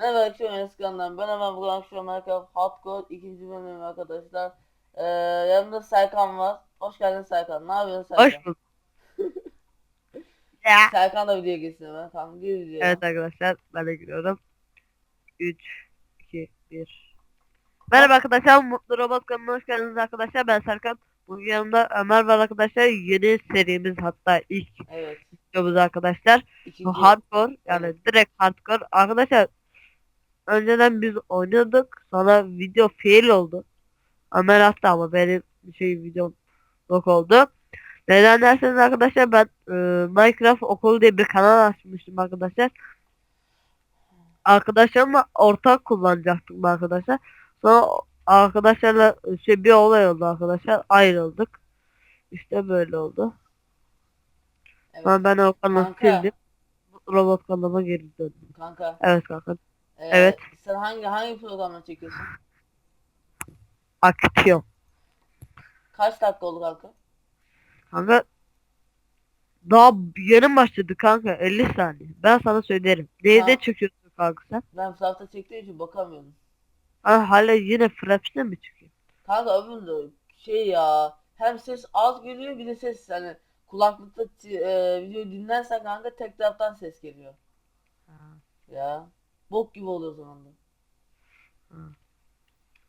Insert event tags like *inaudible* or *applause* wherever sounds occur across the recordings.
Merhaba akşam Eskan'dan. Ben hemen bugün akşam Minecraft Hardcore ikinci bölümüm arkadaşlar. Ee, yanımda Serkan var. Hoş geldin Serkan. Ne yapıyorsun Serkan? Hoş bulduk. *laughs* ya. Serkan da videoya geçsin hemen. Tamam gir videoya. Evet arkadaşlar ben de giriyorum. 3 2 1 Merhaba arkadaşlar Mutlu Robot kanalına hoş geldiniz arkadaşlar ben Serkan. Bugün yanımda Ömer var arkadaşlar yeni serimiz hatta ilk Evet. videomuz arkadaşlar. İkinci. Bu hardcore yani Evet. direkt hardcore. Arkadaşlar önceden biz oynadık sonra video fail oldu. Ömer attı ama benim şey videom yok oldu. Neden derseniz arkadaşlar ben e, Minecraft okulu diye bir kanal açmıştım arkadaşlar. Arkadaşlarımla ortak kullanacaktık arkadaşlar. Sonra arkadaşlarla şey bir olay oldu arkadaşlar ayrıldık. İşte böyle oldu. Evet. Sonra ben o kanalı sildim. Robot kanalıma geri döndüm. Kanka. Evet kanka. Ee, Evet. Sen hangi hangi programla çekiyorsun? Aksiyon. Kaç dakika oldu kanka? Kanka daha yeni başladı kanka 50 saniye. Ben sana söylerim. Neyde Tamam. çıkıyorsun kanka sen? Ben Fraft'a çektiğim için bakamıyorum. Ha, hala yine Fraps'te mi çıkıyor? Kanka öbüründe şey ya hem ses az geliyor bir de ses hani kulaklıkta e, videoyu dinlersen kanka tek taraftan ses geliyor. Ya bok gibi oluyor o zaman da.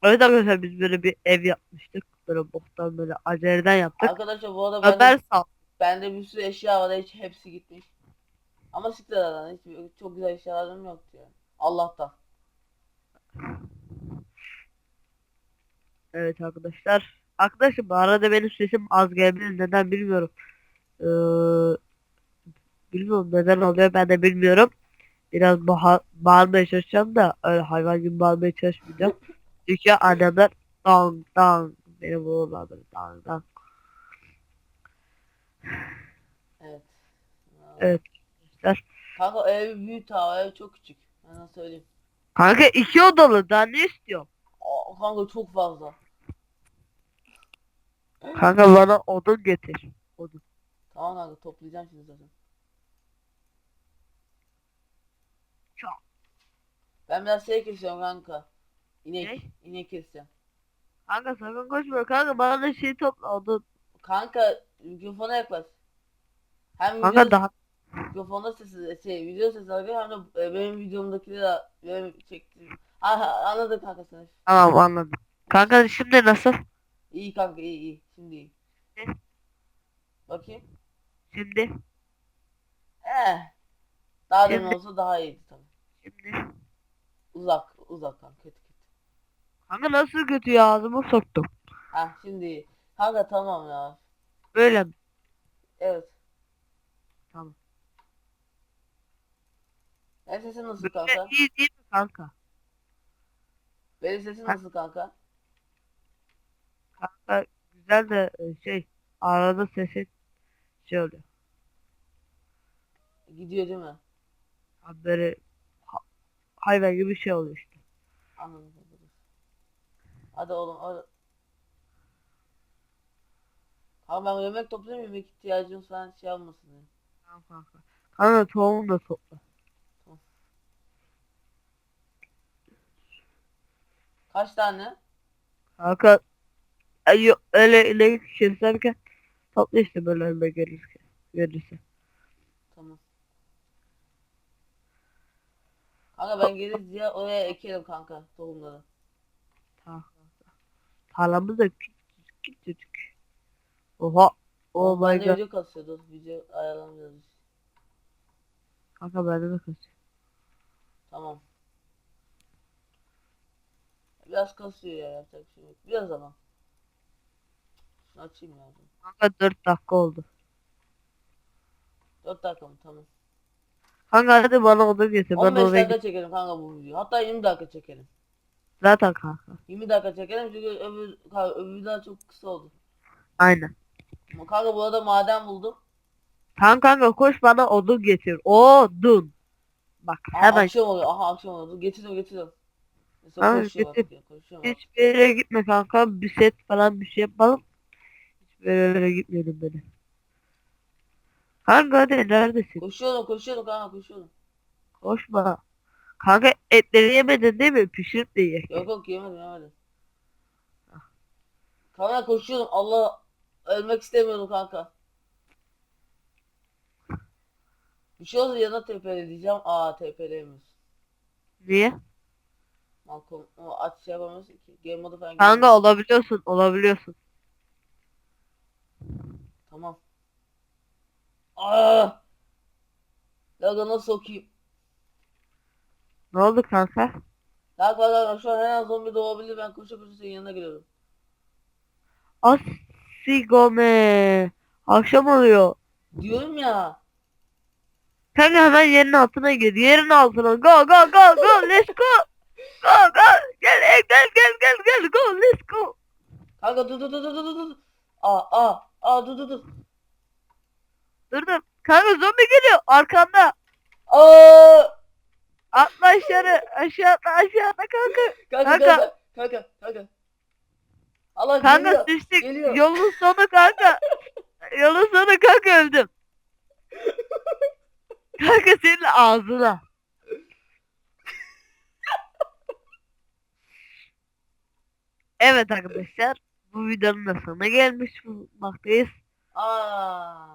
Evet arkadaşlar biz böyle bir ev yapmıştık. Böyle boktan böyle aceleden yaptık. Arkadaşlar bu arada Ömer bende, sağ. bende bir sürü eşya var hiç hepsi gitmiş. Ama siktirlerden hiç çok güzel eşyalarım yoktu yani. Allah'tan. Evet arkadaşlar. Arkadaşlar bu arada benim sesim az gelebilir. Neden bilmiyorum. Ee, bilmiyorum neden oluyor ben de bilmiyorum. Biraz baha- bağırmaya çalışacağım da öyle hayvan gibi bağırmaya çalışmayacağım. Çünkü annemler dang dang beni vururlar böyle dang dang. Evet. Evet. arkadaşlar. Kanka ev büyük ha ev çok küçük. Ben sana söyleyeyim. Kanka iki odalı daha ne istiyorum? Aa, kanka çok fazla. Kanka bana odun getir. Odun. Tamam kanka toplayacağım şimdi zaten. Çok. Ben biraz şey kesiyorum kanka. İnek. Ne? İnek keseceğim. Kanka sakın koşma kanka bana da şey topla odun. Kanka mikrofona yaklaş. Hem Kanka video, daha mikrofonda sesi şey video sesi alıyor hem de e, benim videomdakileri de benim çektiğim. Ha, ha, anladın kanka sen. tamam anladım. Kanka şimdi nasıl? İyi kanka iyi iyi. Şimdi iyi. Ne? Bakayım. Şimdi Eh. Daha demin olsa daha iyiydi tabii. Şimdi. Uzak uzak kanka kötü kötü. Kanka nasıl kötü ya ağzıma soktum. Ha şimdi. Kanka tamam ya. Böyle mi? Evet. Tamam. Benim sesim nasıl kanka? iyi değil mi kanka? Benim sesim Ha. nasıl kanka? Kanka güzel de e, şey arada sesin şey oluyor. Gidiyor değil mi? Abi böyle hayvan gibi bir şey oluyor işte. Anladım. Hadi oğlum hadi. Kanka ben yemek toplayayım yemek ihtiyacımız falan şey olmasın diye. Tamam kanka. Kanka tohum da topla. Kaç tane? Kanka e, öyle inek keserken topla işte böyle önüme gelirken. Gelirse. Tamam. Kanka ben gelir diye oraya ekerim kanka tohumları. Tamam. Tarlamız da küçücük küçücük. Oha. Oh my god. video kasıyordu. Video ayarlamıyoruz. Kanka bende de kaçıyor. Tamam. Biraz kasıyor ya yapacak şey yok. Biraz ama. Şunu açayım ya. Kanka 4 dakika oldu. 4 dakika mı? Tamam. Kanka hadi bana odun getir. Ben 15 oraya dakika git. çekelim kanka bu videoyu. Hatta 20 dakika çekelim. Zaten kanka. 20 dakika çekelim çünkü öbür, kanka, öbür daha çok kısa oldu. Aynen. Kanka bu arada maden buldum. Tamam kanka koş bana odun getir. Odun. Bak Aha, hemen akşam oluyor. Aha akşam oluyor. Getiriyorum getiriyorum. Mesela koşuyor getir. bak ya, koşuyor bak. hiçbir yere gitme kanka. Bir set falan bir şey yapalım. Hiçbir yere gitmeyelim beni. Kanka hadi neredesin? Koşuyorum koşuyorum kanka koşuyorum. Koşma. Kanka etleri yemedin değil mi? Pişirip de ye. Yok yok yemedim yemedim. Kanka koşuyordum Allah ölmek istemiyordum kanka. Bir şey olsa yanına TP'le diyeceğim. Aa TP'leyemiyoruz. Niye? Malcolm aç şey yapamıyorsun ki. Game modu falan Kanka olabiliyorsun. Olabiliyorsun. Tamam. Aa! Laga nasıl sokayım? Ne oldu kanka? Bak bak bak şu an her an zombi doğabilir ben koşa koşa senin yanına geliyorum. Asigome. Akşam oluyor. Diyorum ya. Kanka hemen yerin altına gir. Yerin altına. Go go go go. Let's go. Go go. Gel gel gel gel gel. Go let's go. Kanka dur dur dur dur dur dur. Aa aa aa dur dur dur. Durdum. Kanka zombi geliyor. Arkanda. Aa! Atla aşağı. Aşağı atla aşağı atla kanka. Kanka Kanka. kanka kanka kanka. Allah Kanka geliyor. düştük. geliyor. Yolun sonu kanka. Yolun sonu kanka öldüm. Kanka senin ağzına. Evet arkadaşlar. Bu videonun da sonuna gelmiş bulunmaktayız. Aa.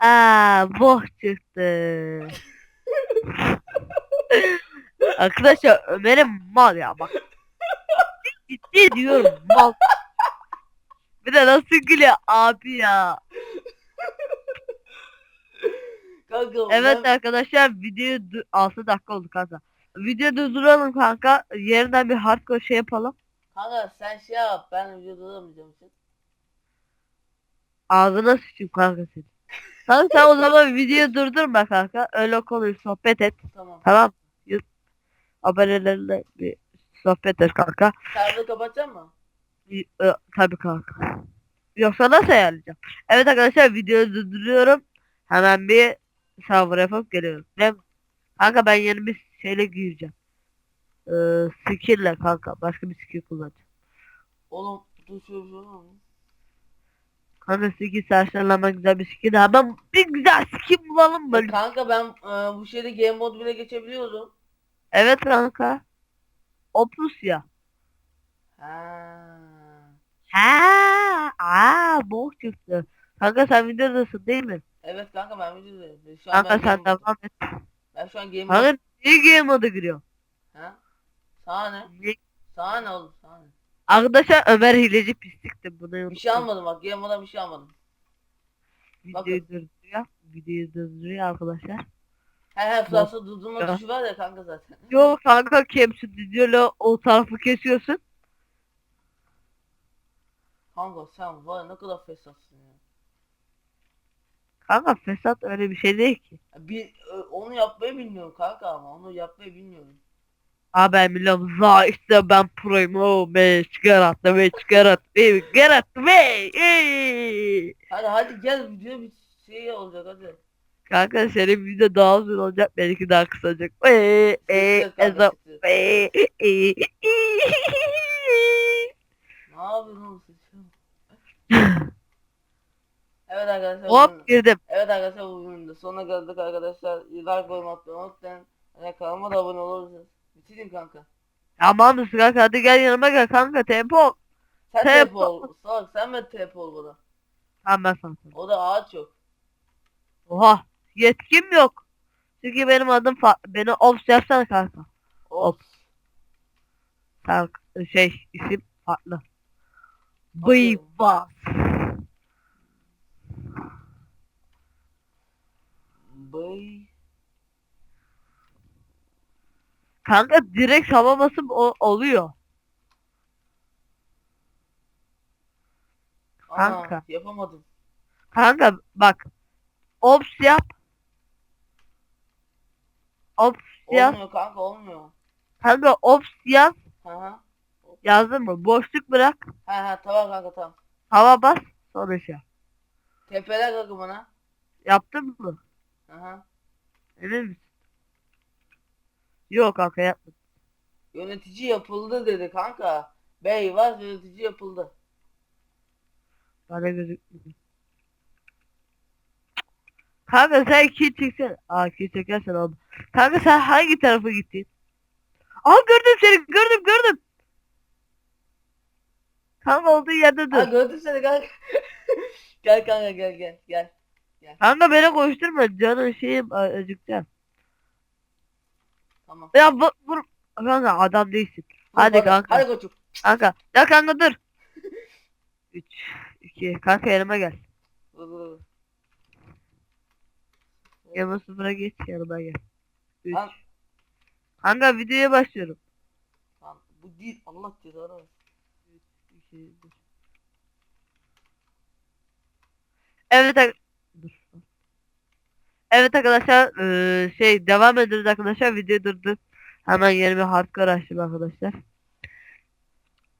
Aa boh çıktı. *laughs* arkadaşlar Ömer'im mal ya bak. Ciddi diyorum mal. Bir de nasıl gülüyor abi ya. Kanka Evet ben- arkadaşlar video 6 dakika oldu kanka. Video durduralım kanka. Yerinden bir hardcore şey yapalım. Kanka sen şey yap ben videoda duramayacağım için. Ağzına sıçayım kanka seni. Kanka sen o zaman videoyu durdurma kanka. Öyle konuş sohbet et. Tamam. Tamam. Yut. Abonelerle bir sohbet et kanka. Server'ı kapatacak mı? Y- e, tabii kanka. Yoksa nasıl ayarlayacağım? Evet arkadaşlar videoyu durduruyorum. Hemen bir server yapıp geliyorum. Mi? Kanka ben yeni bir şeyle gireceğim. Ee, skill'le kanka. Başka bir skill kullanacağım. Oğlum dur şöyle bir şey olur mu? Kanka skill sarşarlama güzel bir skill. Hemen bir güzel skill bulalım böyle. Kanka ben e, bu şeyde game mode bile geçebiliyorum. Evet kanka. Opus ya. Ha. Ha, aa, boh çıktı. Kanka sen videodasın değil mi? Evet kanka ben videodayım. Ben Şu an Kanka ben, sen game, devam et. ben şu an game mode. Kanka niye game moda giriyor? Ha? Sana ne? Sana ne oğlum sana ne? Arkadaşlar Ömer hileci pislikti bunu Bir unutmayın. şey almadım bak game mode'dan bir şey almadım. Videoyu durduruyor. Videoyu durduruyor arkadaşlar. He he Fransız durdurma Ya. tuşu var ya kanka zaten. Yo kanka Kemsu videoyla o tarafı kesiyorsun. Kanka sen var ya ne kadar fesatsın ya. Kanka fesat öyle bir şey değil ki. Bir e, onu yapmayı bilmiyorum kanka ama onu yapmayı bilmiyorum. Abi ben biliyorum za işte ben proyum o be çıkar attı be çıkar attı be çıkar attı be ey. Hadi hadi gel video bir şey olacak hadi. Kanka senin video daha uzun olacak benimki daha kısa olacak. Eee eee ezap eee eee Ne yapıyorsun? *laughs* Evet arkadaşlar. Hop girdim. Evet arkadaşlar bu bölümde sonuna geldik arkadaşlar. Like yorum atmayı unutmayın. Yani kanalıma da abone olursanız. Bitireyim kanka. Tamam mısın kanka hadi gel yanıma gel kanka tempo. Sen Tempo. Ol. Salak sen mi TP ol bana? Tamam ben sana söyleyeyim. O da ağaç yok. Oha yetkim yok. Çünkü benim adım fa beni Ops yapsana kanka. Ops. Sen şey isim farklı. Bıyıkbaz. Bıy. Kanka direkt hava basıp o oluyor. Kanka. yapamadım. Kanka bak. Ops yap. Ops yaz. Olmuyor kanka olmuyor. Kanka ops yaz. Hı. Yazdın mı? Boşluk bırak. He he tamam kanka tamam. Hava bas. Sonra şey. yap. TP'ler kanka bana. Yaptın mı? Hı. Emin misin? Yok kanka yapmadım. Yönetici yapıldı dedi kanka. Bey var yönetici yapıldı. Bana gözükmüyor. Kanka sen kill çeksene. Aa kill çekersen oldu. Kanka sen hangi tarafa gittin? Aa gördüm seni gördüm gördüm. Kanka olduğu yerde dur. gördüm seni kanka. *laughs* gel kanka gel gel gel. Kanka beni koşturma canın şeyim acıkacağım. Tamam. Ya vur, vur. Kanka adam değilsin. Hadi kanka. Hadi koçum. Kanka. Ya kanka dur. *laughs* 3 2 Kanka yanıma gel. Yanıma sıfıra geç yanıma gel. 3 Lan. Kanka videoya başlıyorum. Lan bu değil Allah cezanı versin. 2 1 Evet ar- dur. Evet arkadaşlar şey devam ediyoruz arkadaşlar video durdu. Hemen yeni bir hardcore açtım arkadaşlar.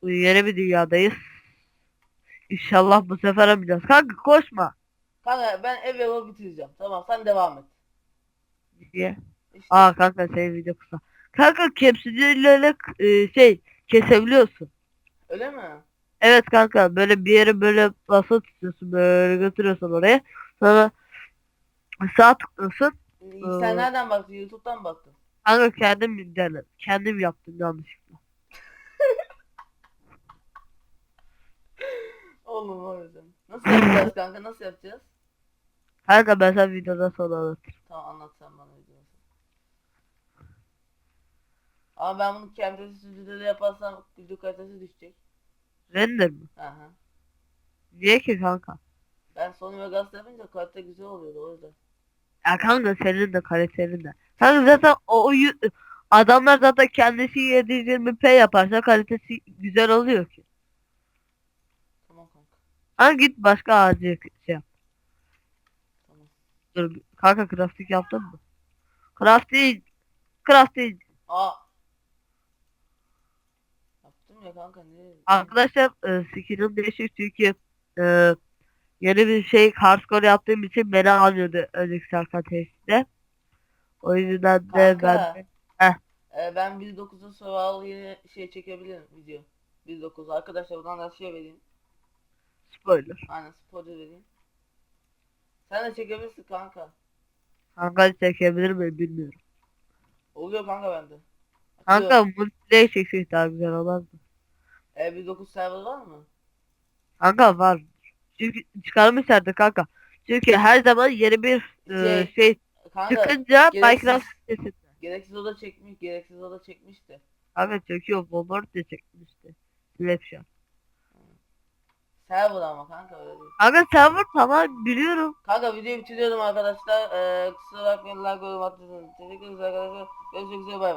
Yeni bir dünyadayız. İnşallah bu sefer yapacağız. Kanka koşma. Kanka ben ev evi bitireceğim. Tamam sen devam et. Diye. İşte. Aa kanka senin video kısa. Kanka kepsücülerle e, şey kesebiliyorsun. Öyle mi? Evet kanka böyle bir yere böyle basılı tutuyorsun böyle götürüyorsun oraya. Sonra sağ tıklıyorsun. Sen Ee. nereden baktın? YouTube'dan mı baktın? Kanka kendim internet. Kendim yaptım yanlışlıkla. *laughs* Oğlum o yüzden. Nasıl yapacağız kanka? Nasıl yapacağız? Kanka ben sana videodan sonra anlatırım. Tamam anlat sen bana videosu. Ama ben bunu kendi stüdyoda yaparsam video kalitesi düşecek. Render mi? Aha. Niye ki kanka? Ben Sony Vegas yapınca kalite güzel oluyordu o yüzden. Ya kanka senin de kaliteli de. Kanka zaten o, adamlar zaten kendisi 720p yaparsa kalitesi güzel oluyor ki. Tamam kanka. Ha git başka ağacı şey yap. Tamam. Dur kanka crafting yaptın mı? Crafting. Crafting. Aa. Yaptım ya kanka niye? Arkadaşlar e, skinim değişik çünkü e, yeni bir şey hardcore yaptığım için beni almıyordu önceki sarkan testinde. O yüzden de Kanka. ben Ee, ben 1.9'un survival yeni şey çekebilirim video. 1.9 arkadaşlar buradan da şey vereyim. spoiler. Aynen spoiler vereyim. Sen de çekebilirsin kanka. Kanka çekebilir miyim bilmiyorum. Oluyor kanka bende. Kanka multiplayer çeksek daha güzel olmaz mı? E 1.9 server var mı? Kanka var. Çünkü çıkarmışlardı kanka. Çünkü her zaman yeni bir e, Şey, şey Kanka çıkınca gereksiz- Minecraft sitesinde. gereksiz oda çekmiş, gereksiz oda çekmişti. Kanka çekiyor. Walmart de çekmişti. Snapchat. Server ama kanka öyle değil. Kanka server tamam biliyorum. Kanka videoyu bitiriyorum arkadaşlar. Ee, kusura bakmayın like yorum attınız. Teşekkür ederiz arkadaşlar. Görüşmek üzere bay bay.